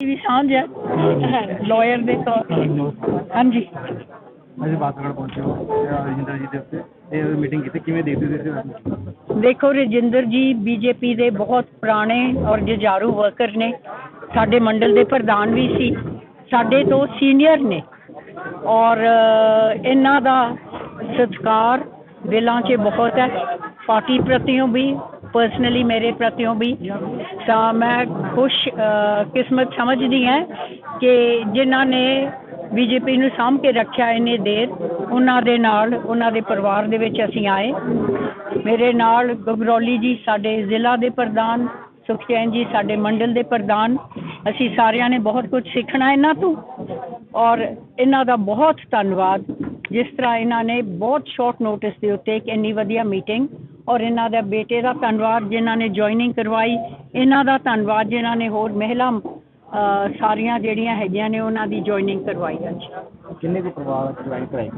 ਵੀ ਸਾਂਝ ਹੈ। ਲਾਇਰ ਦੇ ਤੌਰ ਹਾਂਜੀ। ਅੱਜ ਬਾਤਗੜ ਪਹੁੰਚੇ ਹੋ। ਰਜਿੰਦਰ ਜੀ ਦੇ ਉੱਤੇ। ਇਹ ਮੀਟਿੰਗ ਕੀਤੀ। ਕਿਵੇਂ ਦੇਖਦੇ ਹੋ ਦੇਖੋ ਰਜਿੰਦਰ ਜੀ ਬੀਜੇਪੀ ਦੇ ਬਹੁਤ ਪੁਰਾਣੇ ਔਰ ਜੁਝਾਰੂ ਵਰਕਰ ਨੇ। ਸਾਡੇ ਮੰਡਲ ਦੇ ਪ੍ਰਧਾਨ ਵੀ ਸੀ। ਸਾਡੇ ਤੋਂ ਸੀਨੀਅਰ ਨੇ। ਔਰ ਇਹਨਾਂ ਦਾ ਸਤਿਕਾਰ ਦਿਲਾਂ 'ਚ ਬਹੁਤ ਹੈ। ਪਾਰਟੀ ਪ੍ਰਤੀਓ ਵੀ ਪਰਸਨਲੀ ਮੇਰੇ ਪ੍ਰਤੀਓ ਵੀ, ਤਾਂ ਮੈਂ ਖੁਸ਼ ਕਿਸਮਤ ਸਮਝਦੀ ਹਾਂ ਕਿ ਜਿਨ੍ਹਾਂ ਨੇ ਬੀਜੇਪੀ ਨੂੰ ਸਾਂਭ ਕੇ ਰੱਖਿਆ ਇੰਨੇ ਦੇਰ, ਉਹਨਾਂ ਦੇ ਨਾਲ, ਉਹਨਾਂ ਦੇ ਪਰਿਵਾਰ ਦੇ ਵਿੱਚ ਅਸੀਂ ਆਏ। ਮੇਰੇ ਨਾਲ ਗਗਰੌਲੀ ਜੀ ਸਾਡੇ ਜ਼ਿਲ੍ਹਾ ਦੇ ਪ੍ਰਧਾਨ, ਸੁਖਚੈਨ ਜੀ ਸਾਡੇ ਮੰਡਲ ਦੇ ਪ੍ਰਧਾਨ, ਅਸੀਂ ਸਾਰਿਆਂ ਨੇ ਬਹੁਤ ਕੁਝ ਸਿੱਖਣਾ ਇਹਨਾਂ ਤੋਂ। ਔਰ ਇਹਨਾਂ ਦਾ ਬਹੁਤ ਧੰਨਵਾਦ। ਜਿਸ ਤਰ੍ਹਾਂ ਇਹਨਾਂ ਨੇ ਬਹੁਤ ਸ਼ਾਰਟ ਨੋਟਿਸ ਦੇ ਉੱਤੇ ਇੱਕ ਇੰਨੀ ਵਧੀਆ ਮੀਟਿੰਗ ਔਰ ਇਹਨਾਂ ਦੇ ਬੇਟੇ ਦਾ ਧੰਨਵਾਦ ਜਿਨ੍ਹਾਂ ਨੇ ਜੁਆਇਨਿੰਗ ਕਰਵਾਈ। ਇਹਨਾਂ ਦਾ ਧੰਨਵਾਦ ਜਿਨ੍ਹਾਂ ਨੇ ਹੋਰ ਮਹਿਲਾ ਸਾਰੀਆਂ ਜਿਹੜੀਆਂ ਹੈਗੀਆਂ ਨੇ ਉਹਨਾਂ ਦੀ ਜੁਆਇਨਿੰਗ ਕਰਵਾਈ ਅੱਜ। ਕਿੰਨੇ ਕੁ ਪਰਿਵਾਰ ਜੁਆਇਨ ਕਰਾਏ?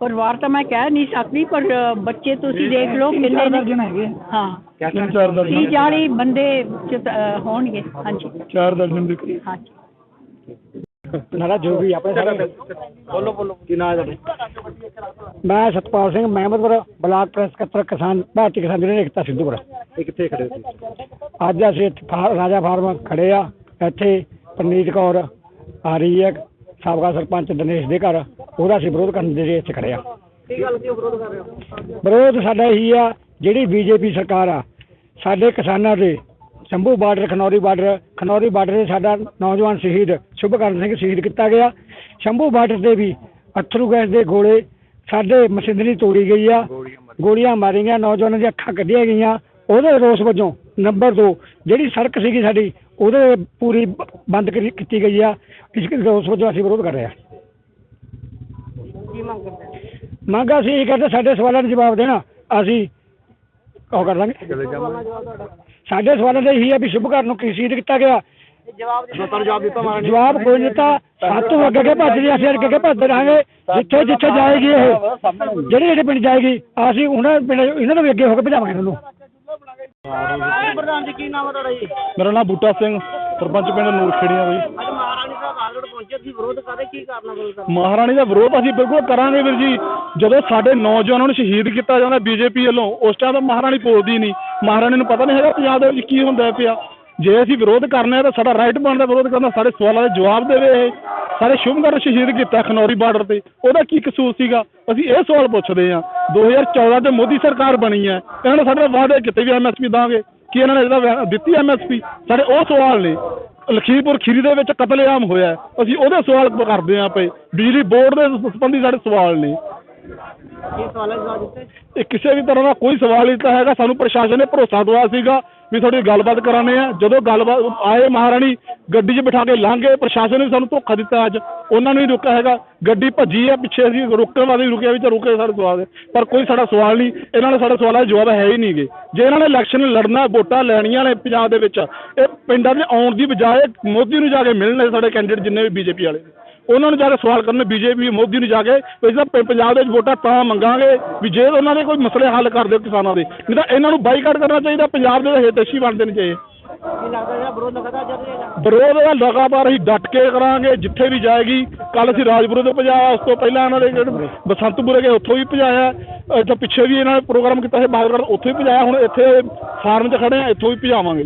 ਪਰਿਵਾਰ ਤਾਂ ਮੈਂ ਕਹਿ ਨਹੀਂ ਸਕਦੀ ਪਰ ਬੱਚੇ ਤੁਸੀਂ ਦੇਖ ਲਓ ਕਿੰਨੇ ਹੈਗੇ। ਹਾਂ। ਤਿੰਨ ਚਾਰ ਤੀਹ ਚਾਲੀ ਬੰਦੇ ਚ, ਅ, ਹੋਣਗੇ ਹਾਂਜੀ। ਚਾਰ ਦਰਜਨ ਦੇ ਹਾਂਜੀ। ਨਾਰਾ ਜੋ ਵੀ ਆਪਣੇ ਸਾਰੇ ਬੋਲੋ ਬੋਲੋ ਕੀ ਨਾਮ ਹੈ ਮੈਂ ਸਤਪਾਲ ਸਿੰਘ ਮਹਿਮਦਪੁਰ ਬਲਾਕ ਪ੍ਰੈਸ ਸਕੱਤਰ ਕਿਸਾਨ ਭਾਰਤੀ ਕਿਸਾਨ ਯੂਨੀਅਨ ਏਕਤਾ ਸਿੱਧੂਪੁਰ। ਇਹ ਕਿੱਥੇ ਖੜੇ ਤੁਸੀਂ? ਅੱਜ ਅਸੀਂ ਇੱਥੇ ਫਾ- ਰਾਜਾ ਫਾਰਮ ਖੜੇ ਆ। ਇੱਥੇ ਪਰਨੀਤ ਕੌਰ ਆ ਰਹੀ ਹੈ ਸਾਬਕਾ ਸਰਪੰਚ ਦਿਨੇਸ਼ ਦੇ ਘਰ ਉਹਦਾ ਅਸੀਂ ਵਿਰੋਧ ਕਰਨ ਦੇ ਲਈ ਇੱਥੇ ਖੜੇ ਆ। ਕੀ ਗੱਲ ਕਿਉਂ ਵਿਰੋਧ ਕਰ ਰਹੇ ਹੋ? ਵਿਰੋਧ ਸਾਡਾ ਇਹੀ ਆ ਜਿਹੜੀ ਬੀਜੇਪੀ ਸਰਕਾਰ ਆ ਸਾਡੇ ਕਿਸਾਨਾਂ ਦੇ Shambhu border Khanauri border Khanauri border ਤੇ ਸਾਡਾ ਨੌਜਵਾਨ ਸ਼ਹੀਦ ਸ਼ੁਭਕਰਨ ਸਿੰਘ ਸ਼ਹੀਦ ਕੀਤਾ ਗਿਆ। ਸ਼ੰਭੂ ਬਾਰਡਰ ਤੇ ਵੀ ਅਥਰੂ ਗੈਸ ਦੇ ਗੋਲੇ ਸਾਡੇ ਮਸ਼ੀਨਰੀ ਤੋੜੀ ਗਈ ਆ। ਗੋਲੀਆਂ ਮਾਰੀਆਂ ਨੌਜਵਾਨਾਂ ਦੀਆਂ ਅੱਖਾਂ ਕੱਢੀਆਂ ਗਈਆਂ। ਉਹਦੇ ਰੋਸ ਵਜੋਂ ਨੰਬਰ 2 ਜਿਹੜੀ ਸੜਕ ਸੀਗੀ ਸਾਡੀ ਉਹਦੇ ਪੂਰੀ ਬੰਦ ਕਰੀ- ਕੀਤੀ ਗਈ ਆ। ਇਸ ਰੋਸ ਵਜੋਂ ਅਸੀਂ ਵਿਰੋਧ ਕਰ ਰਹੇ ਹਾਂ? ਮੰਗ ਅਸੀਂ ਇਹ ਕਰਦੇ ਸਾਡੇ ਸਵਾਲਾਂ ਦਾ ਜਵਾਬ ਦੇਣਾ। ਅਸੀਂ ਉਹ ਕਰ ਲਾਂਗੇ। ਸਾਡੇ ਸਵਾਲਾਂ ਦਾ ਇਹੀ ਹੈ ਵੀ ਸ਼ੁਭਕਰਨ ਨੂੰ ਕੀ ਸ਼ਹੀਦ ਕੀਤਾ ਗਿਆ? ਜਵਾਬ ਦਿੱਤਾ ਮਾਰਨ ਜਵਾਬ ਕੋਈ ਨਹੀਂ ਦਿੱਤਾ। ਸਾਤੋਂ ਅੱਗੇ ਅੱਗੇ ਭੱਜਦੇ ਅਸੀਂ ਅੱਗੇ ਅੱਗੇ ਭੱਜਦੇ ਰਹਾਂਗੇ। ਜਿੱਥੇ ਜਿੱਥੇ ਜਾਏਗੀ ਇਹ ਜਿਹੜੇ ਜਿਹੜੇ ਪਿੰਡ ਜਾਏਗੀ ਅਸੀਂ ਉਹਨਾਂ ਪਿੰਡ ਇਹਨਾਂ ਨੂੰ ਵੀ ਅੱਗੇ ਹੋ ਕੇ ਭਜਾਵਾਂਗੇ ਇਹਨਾਂ ਨੂੰ ਪ੍ਰਧਾਨ ਜੀ ਕੀ ਨਾਮ ਹੈ ਤੁਹਾਡਾ ਜੀ? ਮੇਰਾ ਨਾਮ ਬੂਟਾ ਸਿੰਘ ਸਰਪੰਚ ਪਿੰਡ ਨੂਰਖੇੜੀਆਂ ਬਈ। ਅੱਜ ਮਹਾਰਾਣੀ ਪਹੁੰਚੇ ਸੀ ਵਿਰੋਧ ਕਰਦੇ ਕੀ ਕਾਰਨ ਵਿਰੋਧ ਕਰਨ? ਮਹਾਰਾਣੀ ਦਾ ਵਿਰੋਧ ਅਸੀਂ ਬਿਲਕੁਲ ਕਰਾਂਗੇ ਵੀਰ ਜੀ। ਜਦੋਂ ਸਾਡੇ ਨੌਜਵਾਨਾਂ ਨੂੰ ਸ਼ਹੀਦ ਕੀਤਾ ਜਾਂਦਾ ਬੀਜੇਪੀ ਵੱਲੋਂ, ਉਸ ਟਾਈਮ ਤਾਂ ਮਹਾਰਾਣੀ ਬੋਲਦੀ ਨਹੀਂ। ਮਹਾਰਾਣੀ ਨੂੰ ਪਤਾ ਨਹੀਂ ਹੈਗਾ ਪੰਜਾਬ ਦੇ ਵਿੱਚ ਕੀ ਹੁੰਦਾ ਪਿਆ। ਜੇ ਅਸੀਂ ਵਿਰੋਧ ਕਰਨਾ ਹੈ ਤਾਂ ਸਾਡਾ ਰਾਈਟ ਬਣਦਾ, ਵਿਰੋਧ ਕਰਨਾ, ਸਾਡੇ ਸਵਾਲਾਂ ਦੇ ਜਵਾਬ ਦੇਵੇ ਇਹ। ਸਾਰੇ ਸ਼ੁਭਕਰਨ ਸ਼ਹੀਦ ਕੀਤਾ ਖਨੌਰੀ ਬਾਰਡਰ ਤੇ। ਉਹਦਾ ਕੀ ਕਸੂਰ ਸੀਗਾ? ਅਸੀਂ ਇਹ ਸਵਾਲ ਪੁੱਛਦੇ ਹਾਂ। 2014 ਤੇ ਮੋਦੀ ਸਰਕਾਰ ਬਣੀ ਹੈ। ਇਹਨਾਂ ਨੇ ਸਾਡੇ ਨਾਲ ਵਾਅਦੇ ਕੀਤੇ ਵੀ ਐਮਐਸਪੀ ਦਾਂਗੇ। ਕੀ ਇਹਨਾਂ ਨੇ ਇਹਦਾ ਵੈ- ਦਿੱਤੀ ਐਮਐਸਪੀ ਸਾਡੇ ਉਹ ਸਵਾਲ ਨੇ। ਲਖੀਮਪੁਰ ਖੀਰੀ ਦੇ ਵਿੱਚ ਕਤਲੇਆਮ ਹੋਇਆ ਅਸੀਂ ਉਹਦੇ ਸਵਾਲ ਕਰਦੇ ਹਾਂ ਪਏ ਬਿਜਲੀ ਬੋਰਡ ਦੇ ਸੰਬੰਧੀ ਸਾਡੇ ਸਵਾਲ ਨੇ। ਕੀ ਸਵਾਲਾਂ ਜਵਾਬ ਦਿੱਤੇ ਇਹ ਕਿਸੇ ਵੀ ਤਰ੍ਹਾਂ ਦਾ ਕੋਈ ਸਵਾਲ ਨਹੀਂ ਤਾਂ ਹੈਗਾ। ਸਾਨੂੰ ਪ੍ਰਸ਼ਾਸਨ ਨੇ ਭਰੋਸਾ ਦਵਾਇਆ ਸੀਗਾ ਵੀ ਤੁਹਾਡੀ ਗੱਲਬਾਤ ਕਰਾਣੇ ਆ। ਜਦੋਂ ਗੱਲਬਾਤ ਆਏ ਮਹਾਰਾਣੀ, ਗੱਡੀ 'ਚ ਬਿਠਾ ਕੇ ਲੰਘ ਗਏ। ਪ੍ਰਸ਼ਾਸਨ ਨੇ ਸਾਨੂੰ ਧੋਖਾ ਦਿੱਤਾ ਅੱਜ। ਉਹਨਾਂ ਨੂੰ ਹੀ ਰੁਕਿਆ ਹੈਗਾ। ਗੱਡੀ ਭੱਜੀ ਆ, ਪਿੱਛੇ ਅਸੀਂ ਰੁਕਣ ਵਾਲੇ ਰੁਕਿਆ ਵੀ ਤਾਂ ਰੁਕੇ ਸਾਡੇ ਸਵਾਲ। ਦੇ ਪਰ ਕੋਈ ਸਾਡਾ ਸਵਾਲ ਨਹੀਂ। ਇਹਨਾਂ ਨੇ ਸਾਡੇ ਸਵਾਲਾਂ ਦੇ ਜਵਾਬ ਹੈ ਹੀ ਨਹੀਂਗੇ। ਜੇ ਇਹਨਾਂ ਨੇ ਇਲੈਕਸ਼ਨ ਲੜਨਾ, ਵੋਟਾਂ ਲੈਣੀਆਂ ਨੇ ਪੰਜਾਬ ਦੇ ਵਿੱਚ, ਇਹ ਪਿੰਡਾਂ ਚ ਆਉਣ ਦੀ ਬਜਾਏ ਮੋਦੀ ਨੂੰ ਜਾ ਕੇ ਮਿਲਣ ਸਾਡੇ ਕੈਂਡੀਡੇਟ ਜਿੰਨੇ ਵੀ ਬੀਜੇਪੀ ਵਾਲੇ। ਉਹਨਾਂ ਨੂੰ ਜਾ ਕੇ ਸਵਾਲ ਕਰਨ ਬੀਜੇਪੀ ਮੋਦੀ ਨੂੰ ਜਾ ਕੇ ਵੀ ਅਸੀਂ ਤਾਂ ਪੰਜਾਬ ਦੇ ਵਿੱਚ ਵੋਟਾਂ ਤਾਂ ਮੰਗਾਂਗੇ ਵੀ ਜੇ ਉਹਨਾਂ ਦੇ ਕੋਈ ਮਸਲੇ ਹੱਲ ਕਰ ਦਿਓ ਕਿਸਾਨਾਂ ਦੇ। ਨਹੀਂ ਤਾਂ ਇਹਨਾਂ ਨੂੰ ਬਾਈਕਾਟ ਕਰਨਾ ਚਾਹੀਦਾ ਪੰਜਾਬ ਦੇ ਹਿਤੈਸ਼ੀ ਬਣਦੇ ਨੇ ਚਾਹੀਏ ਕੀ ਲੱਗਦਾ ਜਿਹੜਾ ਵਿਰੋਧ ਦਾ ਲਗਾਤਾਰ ਅਸੀਂ ਡਟ ਕੇ ਕਰਾਂਗੇ ਜਿੱਥੇ ਵੀ ਜਾਏਗੀ। ਕੱਲ ਅਸੀਂ ਰਾਜਪੁਰੇ ਤੋਂ ਭਜਾਇਆ ਉਸ ਤੋਂ ਪਹਿਲਾਂ ਇਹਨਾਂ ਦੇ ਜਿਹੜੇ ਬਸੰਤਪੁਰੇ ਗਏ ਉੱਥੋਂ ਵੀ ਭਜਾਇਆ। ਇੱਥੇ ਪਿੱਛੇ ਵੀ ਇਹਨਾਂ ਨੇ ਪ੍ਰੋਗਰਾਮ ਕੀਤਾ ਸੀ ਬਾਗੜ ਉੱਥੇ ਵੀ ਭਜਾਇਆ ਹੁਣ ਇੱਥੇ ਫਾਰਮ 'ਚ ਖੜੇ ਆ ਇੱਥੋਂ ਵੀ ਭਜਾਵਾਂਗੇ।